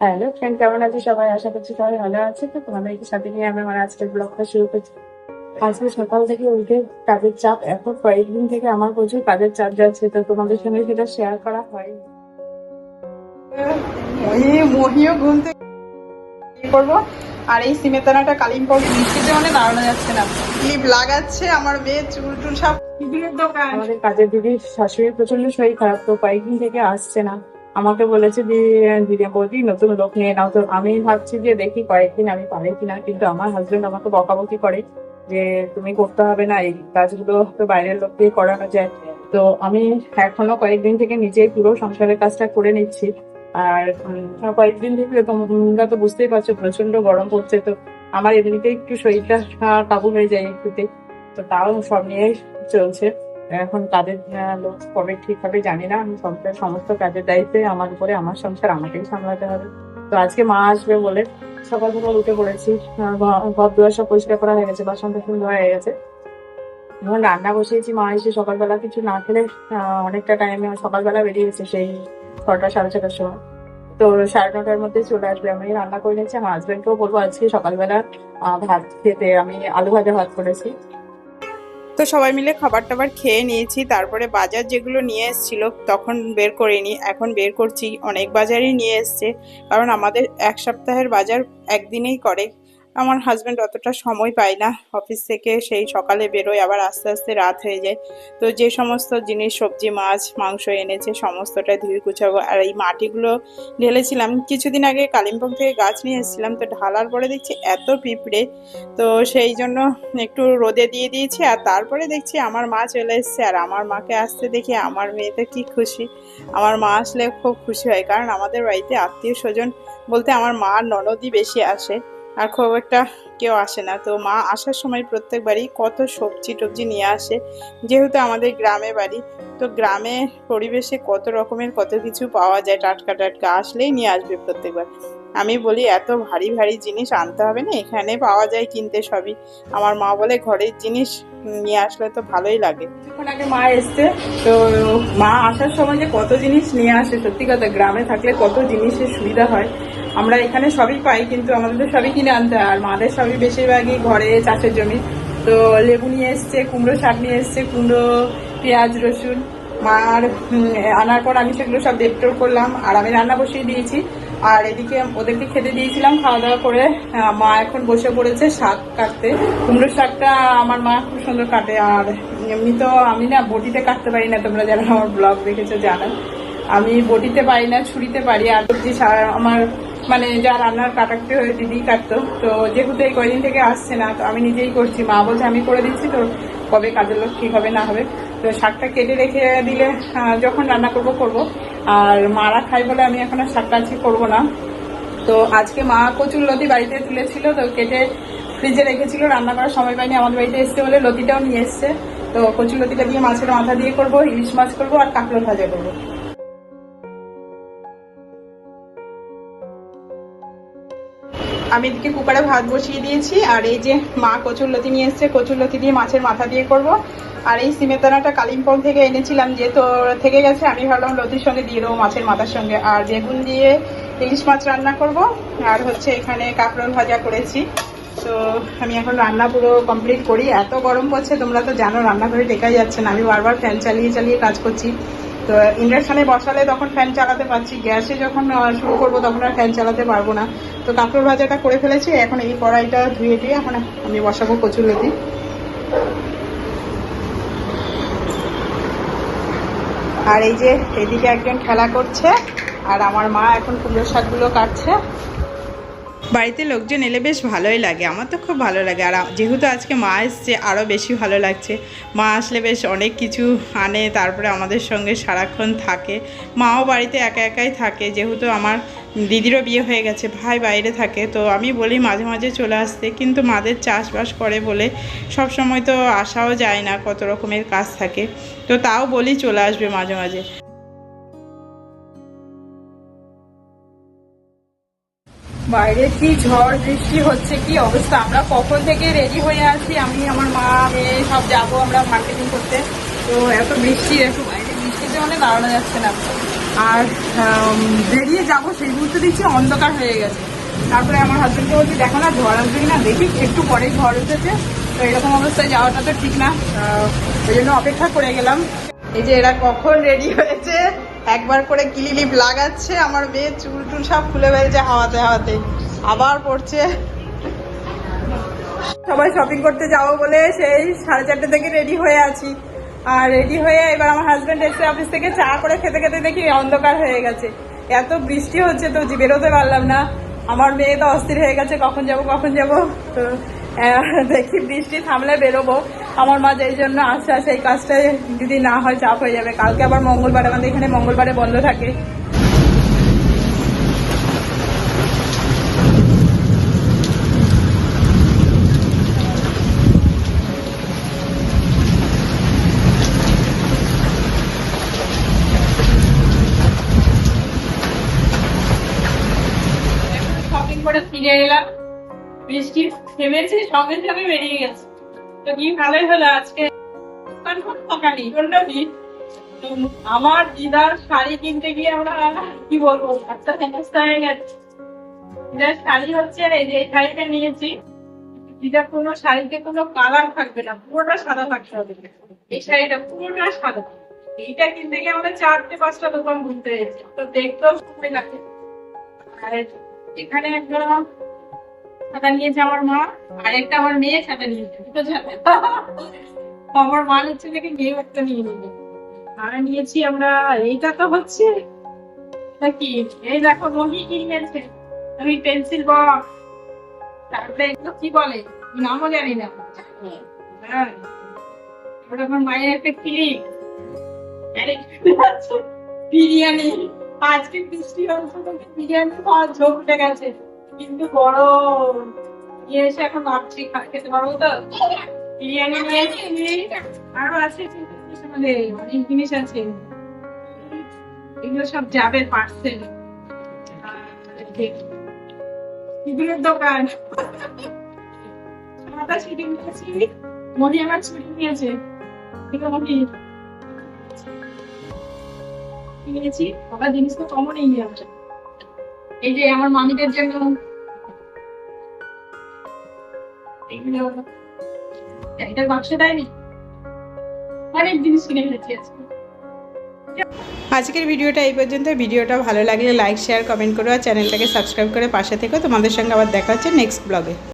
Hello friend কেমন আছে? সবাই আশা করছি সবাই ভালো আছে। তো তোমাদেরকে সাথে নিয়ে আমি আমার আজকের ব্লগটা শুরু করছি। আজকে সকাল থেকে উঠে কাজের চাপ এখন কয়েকদিন থেকে আমার প্রচুর কাজের চাপ যাচ্ছে, তো তোমাদের সঙ্গে সেটা শেয়ার করা হয় মহি মহিও ঘুম থেকে করব। আর এই সিমেতানাটা কালিম্পং মানে দাঁড়ানো যাচ্ছে না। লাগাচ্ছে আমার মেয়ে, চুল টুল সব আমাদের কাজের দিদির শাশুড়ির প্রচণ্ড শরীর খারাপ, তো কয়েকদিন থেকে আসছে না। আমাকে বলেছে দিদি, বৌদি, নতুন লোক নিয়ে নাও। তো আমি ভাবছি যে, দেখি কয়েকদিন আমি পারি কিনা। কিন্তু আমার হাজবেন্ড আমাকে বকাবকি করে যে, তুমি করতে হবে না, এই কাজগুলো তো বাইরের লোক দিয়ে করানো যায়। তো আমি এখনও কয়েকদিন থেকে নিজেই পুরো সংসারের কাজটা করে নিচ্ছি। আর কয়েকদিন থেকে তোমরা তো বুঝতেই পারছ প্রচণ্ড গরম পড়ছে তো। আমার এমনিতে একটু শরীরটা কাবু হয়ে যায় একটুতে। তো তাও সব নিয়ে চলছে। এখন তাদের লোক কবে ঠিক হবে জানি না। আমি সংসার সমস্ত কাজের দায়িত্বে আমার উপরে আমার সংসার আমাকেই সামলাতে হবে। তো আজকে মা আসবে বলে সকাল সকাল উঠে পড়েছি। ঘর দুয়ার সব পরিষ্কার করা হয়ে গেছে, বাসন টাসন ধোয়া হয়ে গেছে। এখন রান্না বসিয়েছি, মা এসে সকালবেলা কিছু না খেলে অনেকটা টাইমে সকালবেলা বেরিয়েছে সেই ছটা, সাড়ে ছটার সময়। তো সাড়ে নটার মধ্যে চলে আসবে। আমি রান্না করে নিয়েছি। আমার হাজবেন্ডকেও বলব, আজকে সকালবেলা ভাত খেতে আমি আলু ভাজা ভাত করেছি। তো সবাই মিলে খাবার টাবার খেয়ে নিয়েছি। তারপরে বাজার যেগুলো নিয়ে এসেছিল, তখন বের করিনি এখন বের করছি। অনেক বাজারই নিয়ে এসছে। কারণ আমাদের এক সপ্তাহের বাজার একদিনেই করে। আমার হাজব্যান্ড অতটা সময় পায় না। অফিস থেকে সেই সকালে বেরোয়, আবার আস্তে আস্তে রাত হয়ে যায়। তো যে সমস্ত জিনিস, সবজি, মাছ, মাংস এনেছে সমস্তটা ধুয়ে কুচাবো আর এই মাটিগুলো ঢেলেছিলাম। কিছুদিন আগে কালিম্পং থেকে গাছ নিয়ে এসেছিলাম, তো ঢালার পরে দেখছি এত পিঁপড়ে। তো সেই জন্য একটু রোদে দিয়ে দিয়েছি, আর তারপরে দেখছি আমার মা চলে এসছে। আর আমার মাকে আসতে দেখি আমার মেয়েতে কি খুশি। আমার মা আসলে খুব খুশি হয়, কারণ আমাদের বাড়িতে আত্মীয় স্বজন বলতে আমার মা ননদই বেশি আসে। আর খুব একটা কেউ আসে না। তো মা আসার সময় প্রত্যেকবারই কত সবজি টবজি নিয়ে আসে, যেহেতু আমাদের গ্রামে বাড়ি। তো গ্রামে পরিবেশে কত রকমের কত কিছু পাওয়া যায়, টাটকা টাটকা আসলেই নিয়ে আসবে প্রত্যেকবার। আমি বলি, এত ভারী ভারী জিনিস আনতে হবে না, এখানে পাওয়া যায় কিনতে সবই। আমার মা বলে, ঘরের জিনিস নিয়ে আসলে তো ভালোই লাগে। এখন আগে মা এসছে, তো মা আসার সময় যে কত জিনিস নিয়ে আসে, সত্যি কথা, গ্রামে থাকলে কত জিনিসের সুবিধা হয়। আমরা এখানে সবই পাই, কিন্তু আমাদের তো সবই কিনে আনতে হয়। আর মাদের সবই বেশিরভাগই ঘরে চাষের জমি। তো লেবু নিয়ে এসছে, কুমড়ো শাক নিয়ে এসছে, কুমড়ো, পেঁয়াজ, রসুন। মার আনার পর আমি সেগুলো সব দেবটোর করলাম। আর আমি রান্না বসিয়ে দিয়েছি। আর এদিকে ওদেরকে খেতে দিয়েছিলাম, খাওয়া দাওয়া করে। মা এখন বসে পড়েছে শাক কাটতে। কুমড়ো শাকটা আমার মা খুব সুন্দর কাটে। আর এমনি তো আমি না বটিতে কাটতে পারি না, তোমরা যারা আমার ব্লগ দেখেছ জানো। আমি বটিতে পারি না, ছুরিতে পারি। আর সবজি আমার মানে যা রান্নার কাটাতে হয়ে দিদি কাটতো, তো যেহেতু এই কয়দিন থেকে আসছে না, তো আমি নিজেই করছি। মা বলছে, আমি করে দিচ্ছি তো, কবে কাজের লোক ঠিক হবে, না হবে? তো শাকটা কেটে রেখে দিলে যখন রান্না করব করব। আর মারা খাই বলে আমি এখন আর শাকটা আজকে করব না। তো আজকে মা কচুর লতি বাড়িতে তুলেছিল, তো কেটে ফ্রিজে রেখেছিল, রান্না করার সময় পাইনি, আমাদের বাড়িতে এসছে বলে লতিটাও নিয়ে এসছে। তো কচুর লতিটা দিয়ে মাছের মাথা দিয়ে করব, ইলিশ মাছ করব আর কাঁকড়ো ভাজা করব। আমি এদিকে কুকারে ভাত বসিয়ে দিয়েছি, আর এই যে মা কচুর লতি নিয়ে এসছে কচুর লতি দিয়ে মাছের মাথা দিয়ে করব। আর এই সিমেতানাটা কালিম্পং থেকে এনেছিলাম যে তো থেকে গেছে, আমি ভাবলাম লতির সঙ্গে দিয়ে দেবো মাছের মাথার সঙ্গে। আর বেগুন দিয়ে ইলিশ মাছ রান্না করব, আর হচ্ছে এখানে কাঁকরোল ভাজা করেছি। তো আমি এখন রান্না পুরো কমপ্লিট করি। এত গরম পড়ছে, তোমরা তো জানো রান্নাঘরে টেকাই যাচ্ছে না। আমি বারবার ফ্যান চালিয়ে চালিয়ে কাজ করছি। তো ইন্ডাকশানে বসালে তখন ফ্যান চালাতে পারছি, গ্যাসে যখন শুরু করব তখন আর ফ্যান চালাতে পারব না। তো কাঁকড় ভাজাটা করে ফেলেছি, এখন এই কড়াইটা ধুয়ে দিয়ে এখন আমি বসাবো কচুর লতি আর এই যে এদিকে একজন খেলা করছে, আর আমার মা এখন কুমড়ো শাকগুলো কাটছে। বাড়িতে লোকজন এলে বেশ ভালোই লাগে, আমার তো খুব ভালো লাগে। আর যেহেতু আজকে মা এসছে আরও বেশি ভালো লাগছে। মা আসলে বেশ অনেক কিছু আনে, তারপরে আমাদের সঙ্গে সারাক্ষণ থাকে। মাও বাড়িতে একা একাই থাকে, যেহেতু আমার দিদিরও বিয়ে হয়ে গেছে, ভাই বাইরে থাকে। তো আমি বলি মাঝে মাঝে চলে আসতে, কিন্তু মাদের চাষবাস করে বলে সব সময় তো আসাও যায় না কত রকমের কাজ থাকে। তো তাও বলি চলে আসবে মাঝে মাঝে। বাইরে কি ঝড়, বৃষ্টি হচ্ছে, কি অবস্থা? আমরা কখন থেকে রেডি হয়ে আছি? আমি, আমার মা মেয়ে সব যাব আমরা মার্কেটিং করতে। তো এত বৃষ্টি একটু বাইরে বৃষ্টিতে মানে দাঁড়ানো যাচ্ছে না। আর বেরিয়ে যাব সেই মুহূর্তে দেখছি অন্ধকার হয়ে গেছে। তারপরে আমার হাজবেন্ডকে বলছি, দেখো না, ঝড় আসবে কিনা, দেখি, একটু পরেই ঝড় উঠেছে। তো এরকম অবস্থায় যাওয়াটা তো ঠিক না। ওই জন্য অপেক্ষা করে গেলাম। এই যে এরা কখন রেডি হয়েছে? একবার করে ক্লিলিপ লাগাচ্ছে, আমার মেয়ে চুল টুল সব খুলে ফেলছে হাওয়াতে হাওয়াতে। আবার পড়ছে। সবাই শপিং করতে যাব বলে সেই সাড়ে চারটে থেকে রেডি হয়ে আছি। আর রেডি হয়ে এবার আমার হাজব্যান্ড এসে অফিস থেকে চা করে খেতে খেতে দেখি অন্ধকার হয়ে গেছে। এত বৃষ্টি হচ্ছে তো বেরোতে পারলাম না। আমার মেয়ে তো অস্থির হয়ে গেছে, কখন যাব কখন যাব? তো দেখি বৃষ্টি থামলে বেরোবো। আমার মা যেই জন্য আসছে, আর এই কাজটাই যদি না হয় চাপ হয়ে যাবে। কালকে আবার মঙ্গলবার, আমাদের এখানে মঙ্গলবারে বন্ধ থাকে। ফিরে এলাম। বৃষ্টি থেমেছে, সঙ্গে সঙ্গে বেরিয়ে গেছে। আমার দিদার শাড়ি কিনতে গিয়ে আমরা, কি বলব, একটা হেনস্থা হয়ে গেছে। দিদার শাড়ি হচ্ছে, এই যে শাড়িটা নিয়েছি। দিদার কোনো শাড়িতে কোনো কালার থাকবে না, পুরোটা সাদা থাকতে হবে। এই শাড়িটা পুরোটা সাদা। এইটা কিনতে গিয়ে আমাদের চারটে পাঁচটা দোকান ঘুরতে হয়েছে। তো দেখতেও সময় লাগে। আর এখানে একটা ছাতা নিয়েছে আমার মা, আর একটা আমার মেয়ে ছাতা নিয়েছে আমার মা হচ্ছে একটা নিয়ে নিবে। আর নিয়েছি আমরা, এইটা তো হচ্ছে এটা কি এই দেখো রোহি কি নিয়েছে আমি পেন্সিল বক্স। তারপরে এগুলো কি বলে? নামও জানি না। হ্যাঁ। মায়ের একটা ক্লিক বিরিয়ানি। আজকে বৃষ্টি তো বিরিয়ানি খাওয়ার ঝোঁক উঠে গেছে। কিন্তু গরম নিয়ে এসে এখন ভাবছি খেতে পারব তো? বিরিয়ানি নিয়েছি আরও আছে অনেক জিনিস আছে। এগুলো সব যাবে পার্সেল দোকান। সাদা ছুটি নিয়েছি মনি আমার ছুটি নিয়েছে। কিনেছি। বাবা জিনিস তো কমন এই আছে এই যে আমার মামিদের জন্য। আজকের ভিডিওটা এই পর্যন্ত। ভিডিওটা ভালো লাগলে লাইক শেয়ার কমেন্ট করো আর চ্যানেলটাকে সাবস্ক্রাইব করে পাশে থেকো। তোমাদের সঙ্গে আবার দেখা হচ্ছে নেক্সট ব্লগে